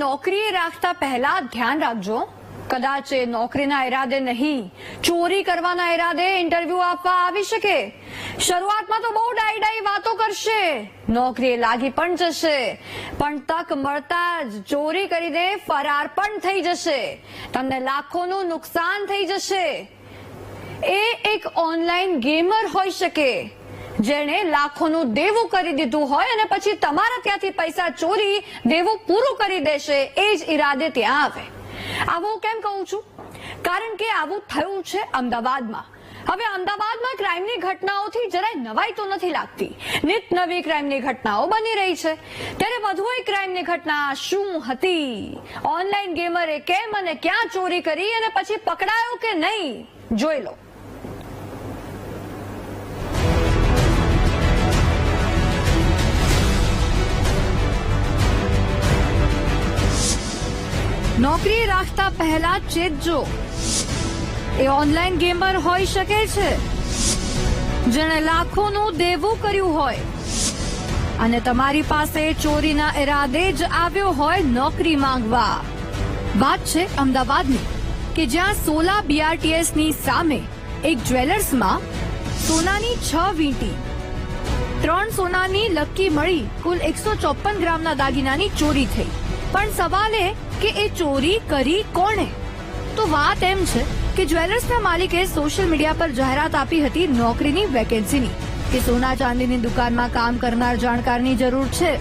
નોકરી રાખતા પહેલા ધ્યાન રાખજો. કદાચ એ નોકરીના ઈરાદે નહીં, ચોરી કરવાના ઈરાદે ઇન્ટરવ્યુ આપવા આવી શકે. શરૂઆતમાં તો બહુ ડાઈ ડાઈ વાતો કરશે. નોકરીએ લાગી પણ જશે. પણ તક મળતા જ ચોરી કરી દે ફરાર પણ થઈ જશે. તમને લાખોનું નુકસાન થઈ જશે. એ એક ઓનલાઈન ગેમર હોઈ શકે. જેણે લાખોનું દેવું કરી દીધું હોય અને પછી તમારા ત્યાંથી પૈસા ચોરી, દેવું પૂરું કરી દેશે, એ જ ઈરાદે ત્યાં આવે. આવું કેમ કહું છું? કારણ કે આવું થયું છે અમદાવાદમાં. હવે અમદાવાદમાં ક્રાઇમની ઘટનાઓથી જરાય નવાઈ તો નથી લાગતી. નિત નવી ક્રાઇમની ઘટનાઓ બની રહી છે. ત્યારે વધુ એક ક્રાઇમની ઘટના શું હતી? ઓનલાઈન ગેમરે કેમ અને ક્યાં ચોરી કરી અને પછી પકડાયો કે નહીં? જોઈ લો. નોકરી રાખતા પહેલા ચેતજો એ ઓનલાઈન ગેમર હોઈ શકે છે. જેણે લાખોનું દેવું કર્યું હોય. અને તમારી પાસે ચોરીના ઇરાદે જ આવ્યો હોય નોકરી માંગવા. વાત છે અમદાવાદની, કે જ્યાં સોલા બીઆરટીએસની સામે એક જ્વેલર્સમાં સોનાની છ વીંટી, ત્રણ સોનાની લક્કી મળી, કુલ એકસો ચોપન ગ્રામના દાગીનાની ચોરી થઈ. પણ સવાલ કે એ ચોરી કરી કોણે? તો વાત એમ છે કે જ્વેલર્સના માલિકે સોશિયલ મીડિયા પર જાહેરાત આપી હતી નોકરીની વેકેન્સીની કે સોના ચાંદીની દુકાનમાં કામ કરનાર જાણકારની જરૂર છે.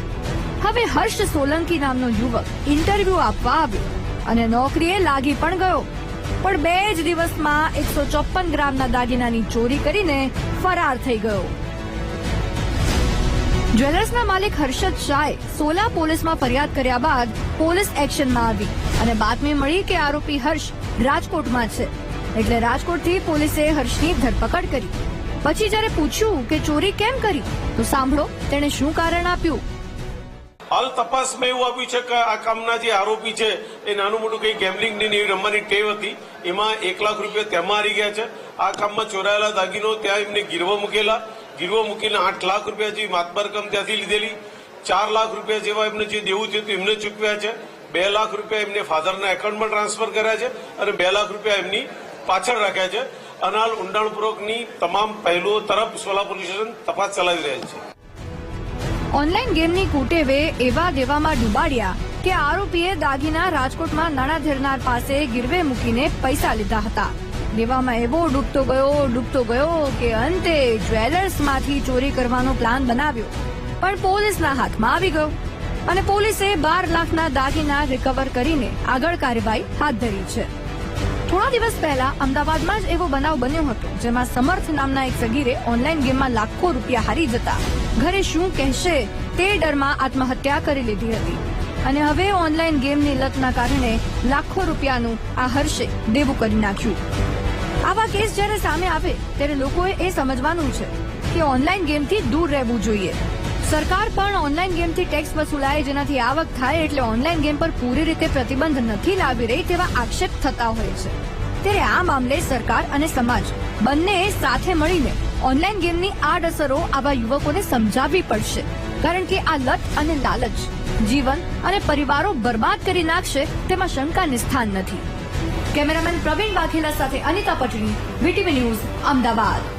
હવે હર્ષ સોલંકી નામનો યુવક ઇન્ટરવ્યુ આપવા આવ્યો અને નોકરીએ લાગી પણ ગયો. પણ બે જ દિવસમાં એકસો ચોપન ગ્રામના દાગીનાની ચોરી કરીને ફરાર થઈ ગયો. જ્વેલર્સના માલિક હર્ષદ શાહે સોલા પોલીસમાં ફરિયાદ કર્યા બાદ પોલીસ એક્શનમાં આવી અને બાતમી મળી કે આરોપી હર્ષ રાજકોટમાં છે. એટલે રાજકોટથી પોલીસે હર્ષની ધરપકડ કરી. પછી જ્યારે પૂછ્યું કે ચોરી કેમ કરી, તો સાંભળો તેણે શું કારણ આપ્યું. હાલ તપાસમાં એવું આપ્યું છે કે આ કામના જે આરોપી છે, એ નાનું મોટું કઈ ગેમલિંગની એવી રમવાની ટેવ હતી. એમાં એક લાખ રૂપિયા તેમાં હારી ગયા છે. આ કામમાં ચોરાયેલા દાગીનો ત્યાં એમને ગીરવા મૂકેલા. ગીરવો મૂકીને આઠ લાખ રૂપિયા જેવી માતબર રકમ ત્યાંથી લીધેલી. ચાર લાખ રૂપિયા જેવા એમને જે દેવું થયું તે એમને ચૂકવ્યા છે. બે લાખ રૂપિયા એમને ફાધરના એકાઉન્ટમાં ટ્રાન્સફર કર્યા છે અને બે લાખ રૂપિયા એમની પાછળ રાખ્યા છે. અનાલ ઊંડાણપૂર્વકની તમામ પહેલુઓ તરફ સોલા પોલીસ સ્ટેશન તપાસ ચલાવી રહ્યા છે. ઓનલાઈન ગેમની કુટેવે એવા દેવામાં ડૂબાડ્યા કે આરોપીએ દાગીના રાજકોટમાં નાણાં ધરનાર પાસે ગીરવે મૂકીને પૈસા લીધા હતા. દેવામાં એવો ડૂબતો ગયો ડૂબતો ગયો કે અંતે જ્વેલર્સમાંથી ચોરી કરવાનો પ્લાન બનાવ્યો. પણ પોલીસના હાથમાં આવી ગયો અને પોલીસે બાર લાખના દાગીના રિકવર કરીને આગળ કાર્યવાહી હાથ ધરી છે. થોડા દિવસ પહેલા અમદાવાદમાં જ એવો બનાવ બન્યો હતો, જેમાં સમર્થ નામના એક સગીરે ઓનલાઈન ગેમમાં લાખો રૂપિયા હારી જતા. ઘરે શું કહેશે તે ડરમાં આત્મહત્યા કરી લીધી હતી. અને હવે ઓનલાઈન ગેમની લતના કારણે લાખો રૂપિયાનું આ હર્ષે દેવું કરી નાખ્યું. આવા કેસ જ્યારે સામે આવે, ત્યારે લોકોએ એ સમજવાનું છે કે ઓનલાઈન ગેમથી દૂર રહેવું જોઈએ. સરકાર પણ ઓનલાઈન ગેમથી ટેક્સ વસૂલાય જેનાથી આવક થાય એટલે ઓનલાઈન ગેમ પર પૂરી રીતે પ્રતિબંધ નથી લાવી રહી તેવા આક્ષેપ થતા હોય છે. ત્યારે આ મામલે સરકાર અને સમાજ બંને સાથે મળીને ઓનલાઈન ગેમની આડઅસરો આવા યુવકોને સમજાવવી પડશે. કારણ કે આ લત અને લાલચ જીવન અને પરિવારો બરબાદ કરી નાખશે તેમાં શંકા નિસ્થાન નથી. કેમેરામેન પ્રવીણ વાઘેલા સાથે અનિતા પટણી વીટીવી ન્યૂઝ અમદાવાદ.